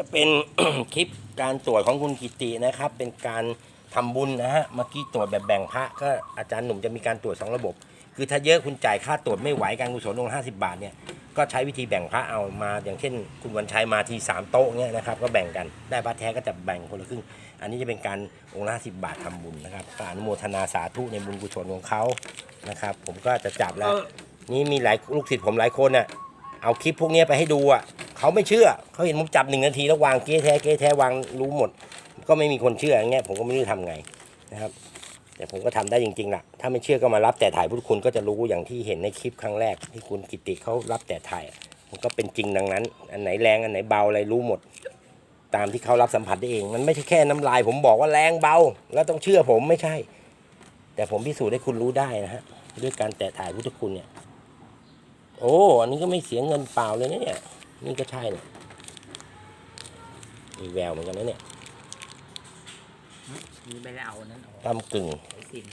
จะเป็นคลิปการตรวจของคุณกิตินะครับ เป็นการทำบุญนะฮะเมื่อกี้ตรวจแบบแบ่งพระก็อาจารย์หนุ่มจะมีการตรวจสองระบบ คือถ้าเยอะคุณจ่ายค่าตรวจไม่ไหวการกุศลองค์ห้าสิบาทเนี่ยก็ใช้วิธีแบ่งพระเอามาอย่างเช่น คุณวันชัยมาทีสามโต๊ะเนี่ยนะครับก็แบ่งกันได้พระแท้ก็จะแบ่งคนละครึ่ง อันนี้จะเป็นการองค์ละห้าสิบาททำบุญนะครับก็อนุโมทนาสาธุในบุญกุศลของเขานะครับ ผมก็จะจับแล้ว นี่มีหลายลูกศิษย์ผมหลายคนน่ะเอาคลิปพวกเนี้ยไปให้ดูอะ เขาไม่เชื่อ เขาเห็นผมจับหนึ่งนาทีแล้ววางเก๊แท้เก๊แท้วางรู้หมด ก็ไม่มีคนเชื่ออย่างเงี้ยผมก็ไม่รู้จะทำไงนะครับ แต่ผมก็ทำได้จริงๆล่ะ ถ้าไม่เชื่อก็มารับแต่ถ่ายพุทธคุณก็จะรู้อย่างที่เห็นในคลิปครั้งแรก ที่คุณกิติเขารับแต่ถ่ายมันก็เป็นจริงดังนั้น อันไหนแรงอันไหนเบาอะไรรู้หมด ตามที่เขารับสัมผัสได้เอง มันไม่ใช่แค่น้ำลาย ผมบอกว่าแรงเบา แล้วต้องเชื่อผมไม่ใช่ แต่ผมพิสูจน์ให้คุณรู้ได้นะฮะด้วยการแตะถ่ายพุทธคุณเนี่ยโอ้ อันนี้ก็ไม่เสียเงินเปล่าเลยนะเนี่ย นี่ก็ใช่เนี่ยมีแววเหมือนกันนะเนี่ยนี่ไม่ได้เอาอันนั้นออกตำกึ่งไอ้สิน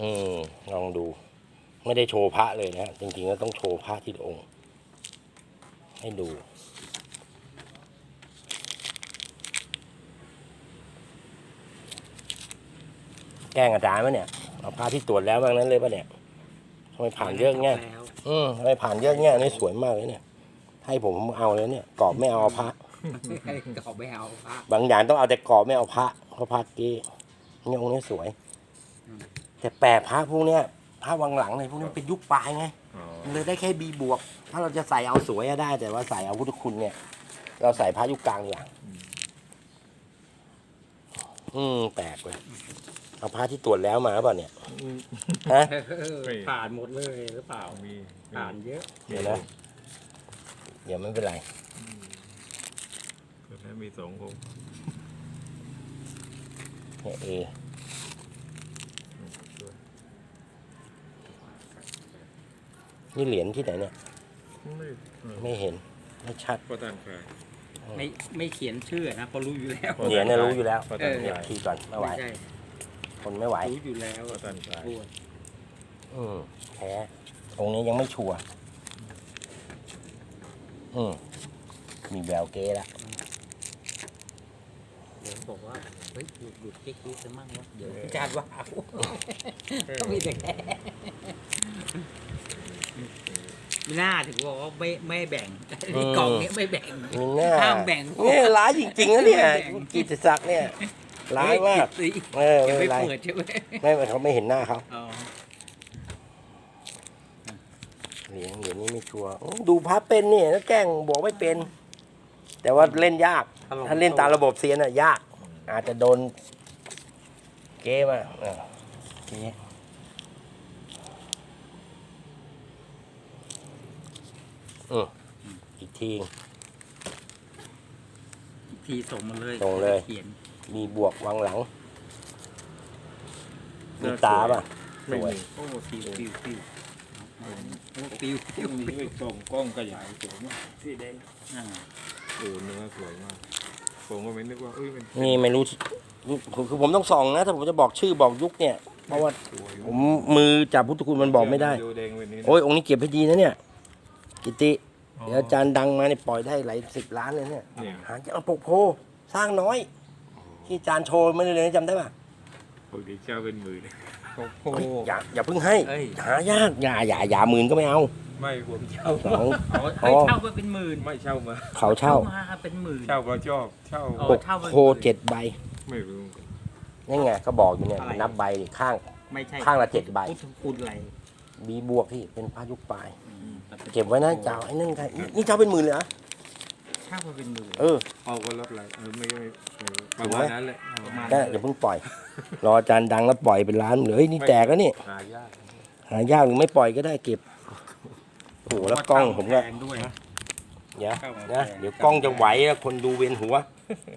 อืมลองดู ไม่ได้โชว์พระเลยนะฮะจริงๆแล้วต้องโชว์พระที่องค์ ให้ดู แกล้งอาจารย์ปะเนี่ยเอาพระที่ตรวจแล้วบางนั้นเลยปะเนี่ยทำไมผ่านเยอะเงี้ยแล้วอืมทำไมผ่านเยอะเงี้ยอันนี่สวยมากเลยเนี่ยให้ผมเอาเลยเนี่ยกรอบไม่เอาพระก็เอาไม่เอาพระบางอย่างต้องเอาแต่กรอบไม่เอาพระเพราะพระกี้นี่องค์นี้สวยอืมแต่แปลกพระพวกเนี้ยพระวังหลังเลยพวกนี้มันเป็นยุคปลายไงอ๋อมันเลยได้แค่บีบวก ถ้าเราจะใส่เอาสวยอะได้ แต่ว่าใส่เอาพุทธคุณเนี่ย เราใส่พระยุคกลางดีกว่า อืมแปลกเลยเอาพระที่ตรวจแล้วมาหรือเปล่าเนี่ยฮะเออผ่านหมดเลยหรือเปล่ามีผ่านเยอะเดี๋ยวนะเดี๋ยวไม่เป็นไรแต่ถ้ามีสององค์เนี่ยเอนี่เหรียญที่ไหนเนี่ย ไม่เออไม่เห็น ไม่ชัดประธานใคร ไม่ไม่เขียนชื่อนะเพราะรู้อยู่แล้วเหรียญเนี่ยรู้อยู่แล้วประเอธานอเดี๋ยวใครทีก่อนไม่ไหวไม่ใช่คนไม่ไหวรู้อยู่แล้วประธานใครพูดอืมแท้องค์นี้ยังไม่ชัวร์อืมมีแววเก้แล้วเดี๋ยวบอกว่าเฮ้ยหยุดหยุดเก๊กๆซะมั่งวะเดี๋ยวอาจารย์ว่าเอา ก็มีแต่แค่ ไม่น่าถึงบอกว่าไม่ไม่แบ่งไอ้กล่องเนี้ยไม่แบ่งมีหน้าห้ามแบ่งเนี่ยร้ายจริงๆนะเนี่ยไม่แบ่งกิตศักดิ์เนี่ยร้ายมากเฮ้ยเออเดี๋ไม่ยวเป็นไรไม่เปิดใช่ไหมไม่เขาไม่เห็นหน้าเขาอ๋อเหรียญเหรียญนี้ไม่ชัวร์โอ้ดูพับเป็นเนี่ยแล้วแกล้งบอกไม่เป็น แต่ว่าเล่นยาก ถ้าเล่นตามระบบเซียนอะยาก อาจจะโดนเก้มาอะเก้อืมอีก ทีทีส่งมาเลยส่งเลย เขียนมีบวกวางหลัง มีตาป่ะสไม่วยมีโอ้ปิวปิวปิวโอ้ปิวปิวมีปิวไอ้กล้องกล้องขยายสวยมากสีแดงอ่าเออเนื้อสวยมากผมก็ไม่นึกว่าเอ้ยมันนี่ไม่รู้ที่คือคือผมต้องส่องนะถ้าผมจะบอกชื่อบอกยุคเนี่ยเพราะว่าสวยผมมือจับพุทธคุณมันบอกไม่ได้ดูแดงแบบนี้นะโอ้ยองค์นี้เก็บให้ดีนะเนี่ยกิติ เดี๋ยวอาจารย์ดังมาเนี่ยปล่อยได้หลายสิบล้านเลยเนี่ยเนี่ย หาจะเอาปกโพ สร้างน้อย ที่อาจารย์โชว์ไม่ได้เลยนะจำได้ป่ะปกติเช่าเป็นหมื่น โอ้โห เฮ้ยอย่าอย่าเพิ่งให้เอ้ย หายากอย่าอย่าอย่าหมื่นก็ไม่เอาไม่ผมเช่าสองเอาเอ้ยเช่ามาเป็นหมื่นไม่เช่ามาเขาเช่ามาเป็นหมื่น เช่าเพราะชอบเช่าอ๋อ ปกโพเจ็ดใบไม่รู้นี่ไงก็บอกอยู่เนี่ยอะไร นับใบดิข้าง ไม่ใช่ข้างละเจ็ดใบ พุทธคุณอะไรบีบวกที่เป็นพระยุคปลาย อืม เก็บไว้นะเจ้าไอ้นั่นใครนี่นี่เจ้าเป็นหมื่นเลยเหรอเช่ามาเป็นหมื่นเออ เอาก็รับอะไรเออไม่ไม่เออปถูระกไหมมาณนั้นแหละประมาณก็อย่าเพิ่งปล่อย รออาจารย์ดังแล้วปล่อยเป็นล้านเลยเฮ้ยนี่แตกแล้วนี่หายากหายากหรือไม่ปล่อยก็ได้เก็บโอ้โหแล้วกล้องผมก็แพงด้วยเดี๋ยวเข้ามานะแพงเดี๋ยวกล้องจะไหวแล้วคนดูเวียนหัว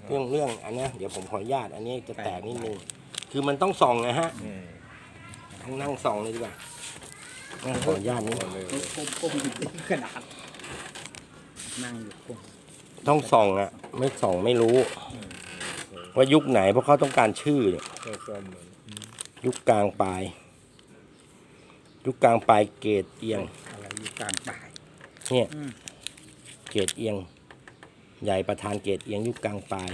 เรื่องเรื่องอันเนี้ยเดี๋ยวผมขออนุญาตอันนี้จะแตกนิดนึงคือมันต้องส่องนะฮะอืมต้องนั่งส่องเลยดีกว่า นะขออนุญาตนี้เอาเลยก้มก้มอยู่ที่กระดาษนั่งอยู่ก้มต้องส่องอะไม่ส่องไม่รู้ ว่ายุคไหนเพราะเขาต้องการชื่อเนี่ยก็ซ่อมเหมือนยุคกลางปลาย ยุคกลางปลายเกรดเอียงอะไรอยู่กลางป่ายเนี่ยอืมเกรดเอียง ใหญ่ประธานเกรดเอียงยุคกลางปลาย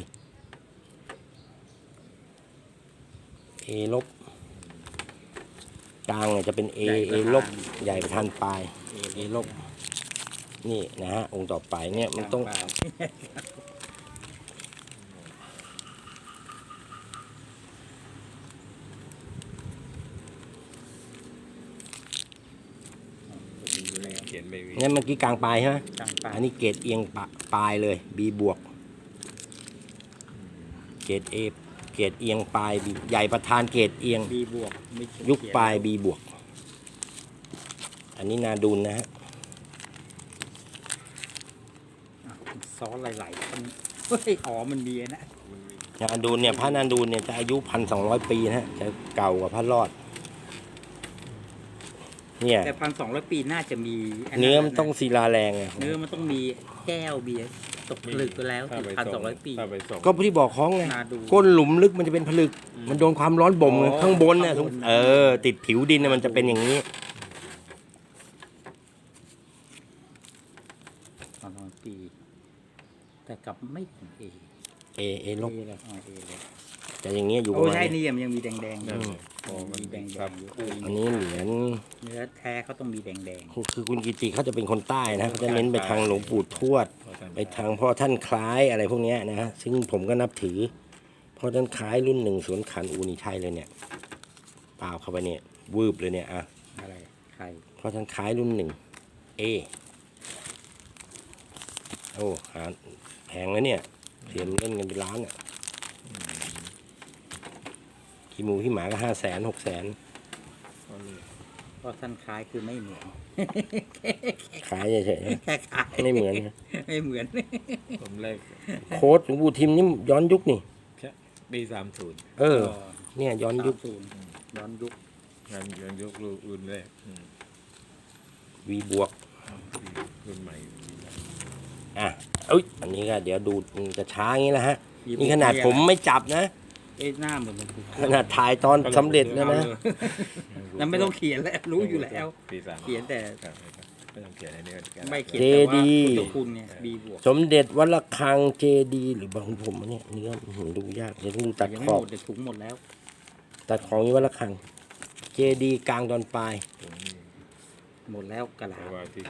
เอลบ กลางเนี่ยจะเป็นเอเอลบใหญ่ประธานปลายเอลบนี่นะฮะองค์ต่อไปเนี่ยมันต้องกลางป่ายมีอยู่แล้วเขียนไม่มีเนี่ยเมื่อกี้กลางปลายใช่ไหมกลางป่ายอันนี้เกรดเอียงปะปลายเลย B บวก เกรด A เก รดเอียงปลาย B ใหญ่ประธานเกรดเอียง บีบวกไม่เขีนยุคปลาย B บวก อันนี้นาดุลนะฮะ อะซ้อนหลายๆคนเฮ้ยอ๋อมันมีนะมันมีนาดุลเนี่ยพระนาดุลเนี่ยจะอายุพันสองร้อยปีนะฮะจะเก่ากว่าพระรอด เนี่ย แต่พันสองร้อยปีน่าจะมีเนื้อมันต้องศิลาแรงไงเนื้อมันต้องมีแก้วเบียร์ ตกผลึกไปแล้วถ้าไปพันส่สองร้อยปี ถ้าไปส่งก็ที่บอกคล้องไงนาดู ก้นหลุมลึกมันจะเป็นผลึก มันโดนความร้อนบ่มไงอ๋อข้างบนเนี่ยข้างบนเออ ติดผิวดินน่ะมันจะเป็นอย่างนี้พันสองร้อยปี แต่กลับไม่ถึงเอเอเอลบ เอเลยอ๋อเอเลย จะอย่างเงี้ยอยู่ปโอ้ระมาณใช่นี้นี่ยังมีแดงแดงๆอนั่นยู่แหละพอมันมีแดงแดครังบอยู่อันนี้เหรียญเนื้อแท้เขาต้องมีแดงแดงคือคือคุณกิติเขาจะเป็นคนใต้นะเขาจะเน้นไปทางหลวงปู่ทวดพอท่านไปทางพ่อท่านคล้ายอะไรพวกเนี้ยนะฮะซึ่งผมก็นับถือพ่อท่านคล้ายรุ่นหนึ่งสวนขันอูนี่ใช่เลยเนี่ยเปล่าเข้าไปเนี่ยวืบเลยเนี่ยอะๆอะไรใครพ่อท่านคล้ายรุ่นหนึ่งเอโอ้หาแพงแล้วเนี่ยเสียมเล่นกันเป็นล้านอะ ขี้หมูขี้หมาก็ห้าแสนหกแสนก็เลยเพราะท่านคล้ายคือไม่เหมือนขายเฉยแค่คล้ายๆไม่เหมือนนะไม่เหมือน ผมแรกโค้ดหลวงปู่ทิมนี่ย้อนยุคนี่แค่ปีสามศูนย์เออ เนี่ยย้อนยุคสามศูนย์ย้อนยุคงานงานยกรุ่นรุ่นแรกอืมวีบวก รุ่นใหม่อะเอ้ยอันนี้ก็เดี๋ยวดูมันจะช้าอย่างนี้แหละฮะนี่ขนาดผมไม่จับนะ เอ้ยหน้าเหมือนหลวงปู่ทขวดนาดถ่ายตอนสำเร็จแล้วนะ นั่นไม่ต้องเขียนแล้วรู้อยู่แล้ว ปีสามเขียนแต่ ครับไม่ต้องเขียนอะไรนี่ก็ไม่เขียนเจแต่ว่าดีพุทธคุณเนี่ยบีบวกสมเด็จวัดระฆังเจดีหรือบางผมอันเนี่ยเนื้ออื้อหือดูยากเดี๋ยวต้องดูตัดยังขไม่อหบมดเดี๋ยวถุงหมดแล้ว ตัดของนี้วัดระฆัง เจดีกลางตอนปลาย หมดแล้วกระเพดาษราะว่าที่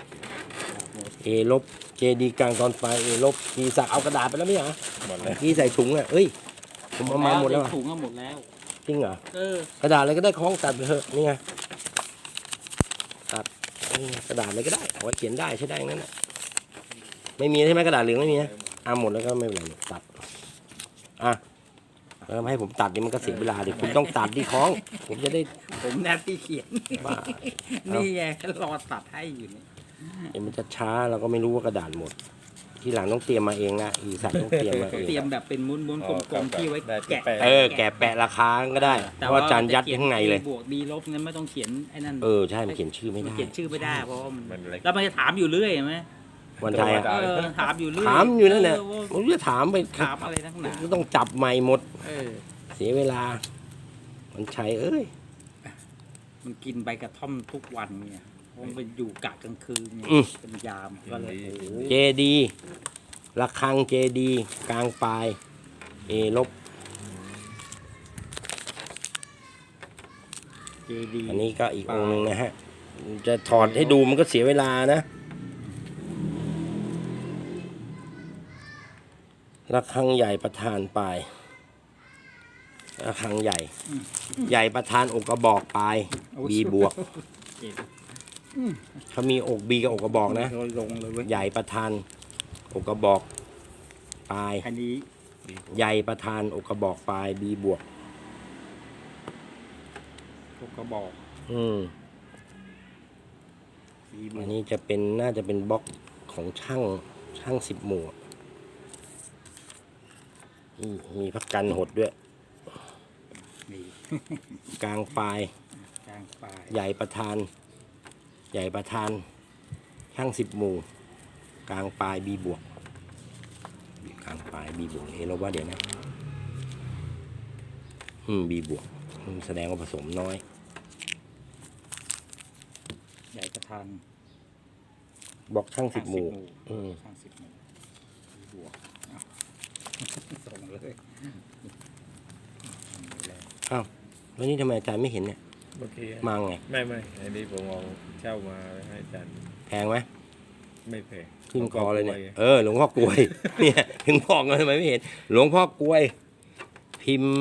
หมดเอลบ เจดีกลางตอนปลายเอลบกีสักเอากระดาษไปแล้วไม่เหรอหมดแล้ว กีใส่ถุงอะเอ้ย ผมเอามาหมดแล้วอะถุงก็หมดแล้ว จริงเหรอ เออ กระดาษอะไรก็ได้คล้องตัดไปเถอะนี่ไงตัดนี่ไงกระดาษอะไรก็ได้เอาไว้เขียนได้ใช้ได้ทั้งนั้นแหละไม่มีใช่ไหมกระดาษเหลืองไม่มีนะอ่าหมดแล้วก็ไม่เป็นไรตัดอะแล้วให้ผมตัดนี่มันก็เสียเวลาดิคุณต้องตัดที่คล้อง ผมจะได้ผมแนบที่เขียน บ้านี่ไงรอตัดให้อยู่เนี่ยเดี๋ยวมันจะช้าเราก็ไม่รู้ว่ากระดาษหมด ทีหลังต้องเตรียมมาเองนะอีสัตว์ต้องเตรียมมาเองเตรียมแบบเป็นม้วนๆกลมๆที่ไว้แกะเออแกะแปะราคาก็ได้เพราะว่าอาจารย์ยัดข้างในเลยบวกบีลบนั้นไม่ต้องเขียนไอ้นั่นเออใช่มันเขียนชื่อไม่มันได้เขียนชื่อไม่ได้เพราะว่ามันมันเล็กแล้วมันจะถามอยู่เรื่อยไหมวันไทยอะได้เออถามอยู่เรื่อยถามอยู่นั่นแหละเออว่าผมจะถามไปถามอะไรทั้งหนาก็ต้องจับใหม่หมดเออเสียเวลามันชัยเอ้ยมันกินใบกระท่อมทุกวันเนี่ย เพราะมันไปอยู่กะกลางคืนเนี่ยอืม เป็นยามก็เลยโอ้โหเจดีระฆังเจดี กลางปลาย เอลบ เจดีอันนี้ก็อีกองค์หนึงนะฮะ จะถอดให้ดูมันก็เสียเวลานะระฆังใหญ่ประธานปลายระฆังใหญ่ ใหญ่ประธานอกกระบอกปลาย บีบวก เจดี เขามีอกบีกับอกกระบอกนะโดยลงเลยเว้ยใหญ่ประธานอกกระบอกปลาย อันนี้ใหญ่ประธานอกกระบอกปลายบีบวก พวกกระบอกอืมบีบวอักนนี้จะเป็นน่าจะเป็นบล็อกของช่างช่างสิบหมู่อะอืมมีพักกันหดด้วย นี่กลางปลายกลางปลายใหญ่ประธาน ใหญ่ประธานช่างสิบหมู่ กลางปลายบีบวกกลางปลายบีบวกเอะเราว่าเดี๋ยวนะ อืมบีบวกอืมแสดงว่าผสมน้อย ใหญ่กระทางบอกช่างสิบหมู่หมู่อืมข้างสิบหมู่บวกอะส่งเลยอ้าวแล้วนี่ทำไมอาจารย์ไม่เห็นเนี่ย เมื่อกี้มาไงไม่ไม่อันนี้ผมเอาเช่ามาให้อาจารย์แพงไหมไม่แพงขึ้นคอเลยเนี่ยขงเออหลวงพ่อกลวย เนี่ยถึงบอกไงทำไมไม่เห็น หลวงพ่อกลวย พิมพ์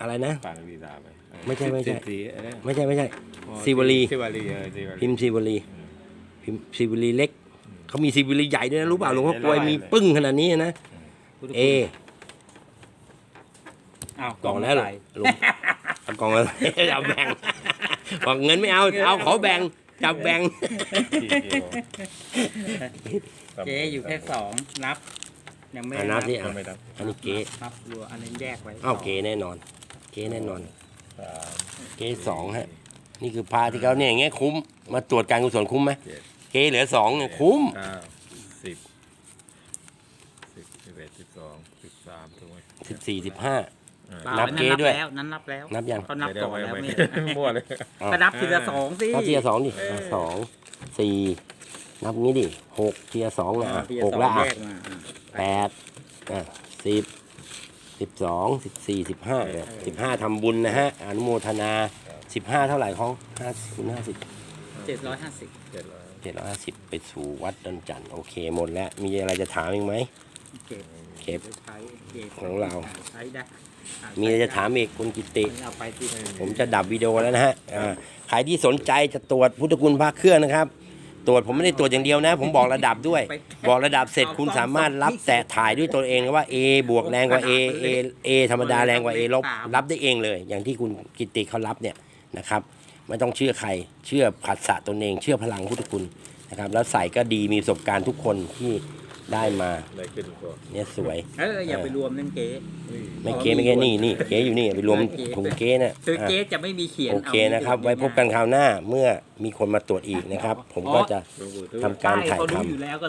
อะไรนะปางดีดาไปไม่ใช่ไม่ใช่สีอะไรนะไม่ใช่ไม่ใช่อ๋อศิวลีศิวลีเออศิวลีพิมพ์ซีวลีอืมพิมพ์ซีวลีเล็กเขามีซีวลีใหญ่ด้วยนะรู้เปล่าหลวงพ่อกลวยใหญ่เลยมีปึ้งขนาดนี้นะเออ้าวกล่องแล้วเหรอใส่หลวง เอากล่องอะไรจะแบ่งบอกเงินไม่เอาเอาขอแบ่งจับแบ่งที่เดียวเจ๊อยู่แค่สองนับ ยังไม่อะได้นับสิยัอะงไม่นับอันนี้เก๋นับรัวอันนี้แยกไว้อ้าวเก๋แน่นอน เก๋แน่นอน สามเก๋สองฮะ นี่คือพาที่เขาเนี่ยอย่างเงี้ยคุ้มมาตรวจการกุศลคุ้มไหมเจ็ดเก๋เหลือสองเนี่ยคุ้ม เก้าสิบสิบสิบเอ็ดสิบสองสิบสามถูกไหมสิบสี่สิบห้า อ่าปล่านับอันเก๊นั้นด้วย แล้วนั้นนับแล้วนับยัง เขานับเดี๋ยก่อนไม่แล้วไม่ไม่ มั่วเลย ก็นับทีละสองสิ นับเทียร์สองดิเอออะสองสี่นับงี้ดิหกเทียร์สองนะอะทีละหกสองละอะแยกมาอะแปดอะสิบสิบสองสิบสี่สิบห้าสิบห้าทำบุญนะฮะ อนุโมทนาสิบห้าเท่าไหร่ของห้าคูณห้าสิบเจ็ดร้อยห้าสิบเจ็ดร้อยเจ็ดร้อยห้าสิบไปสู่วัดดอนจันทร์โอเคหมดแล้ว มีอะไรจะถามอีกไหม เก็บเก็บ ใช้เก็บของเรา ใช้ได้อ่มีอะไรจะถามอีกคุณกิติ เอาไปที่ผมจะดับวิดีโอแล้วนะฮะอ่าใครที่สนใจจะตรวจพุทธคุณพระเครื่องนะครับ ตรวจผมไม่ได้ตรวจอย่างเดียวนะ ผมบอกระดับด้วย บอกระดับเสร็จคุณสามารถรับแตะถ่ายด้วยตัวเองว่า A บวกแรงกว่า A A A ธรรมดาแรงกว่า A ลบรับได้เองเลย อย่างที่คุณกิติเขารับเนี่ยนะครับไม่ต้องเชื่อใคร เชื่อผัสสะตนเอง เชื่อพลังพุทธคุณนะครับ แล้วใส่ก็ดีมีประสบการณ์ทุกคนที่ ได้มาได้ขึ้นก่อนเนี่ยสวยเอออย่าไปรวมนั่นเก๊ไม่เก๊ไม่เก๊นี่นี่เก๊อยู่นี่ไปรวมถุงเก๊น่ะคืออะเก๊จะไม่มีเขียนโอเคนะครับ ไว้พบกันคราวหน้าเมื่อมีคนมาตรวจอีกนะครับ ผมก็จะหลวงปู่ทวดทำการถ่ายเขาทำรู้อยู่แล้วก็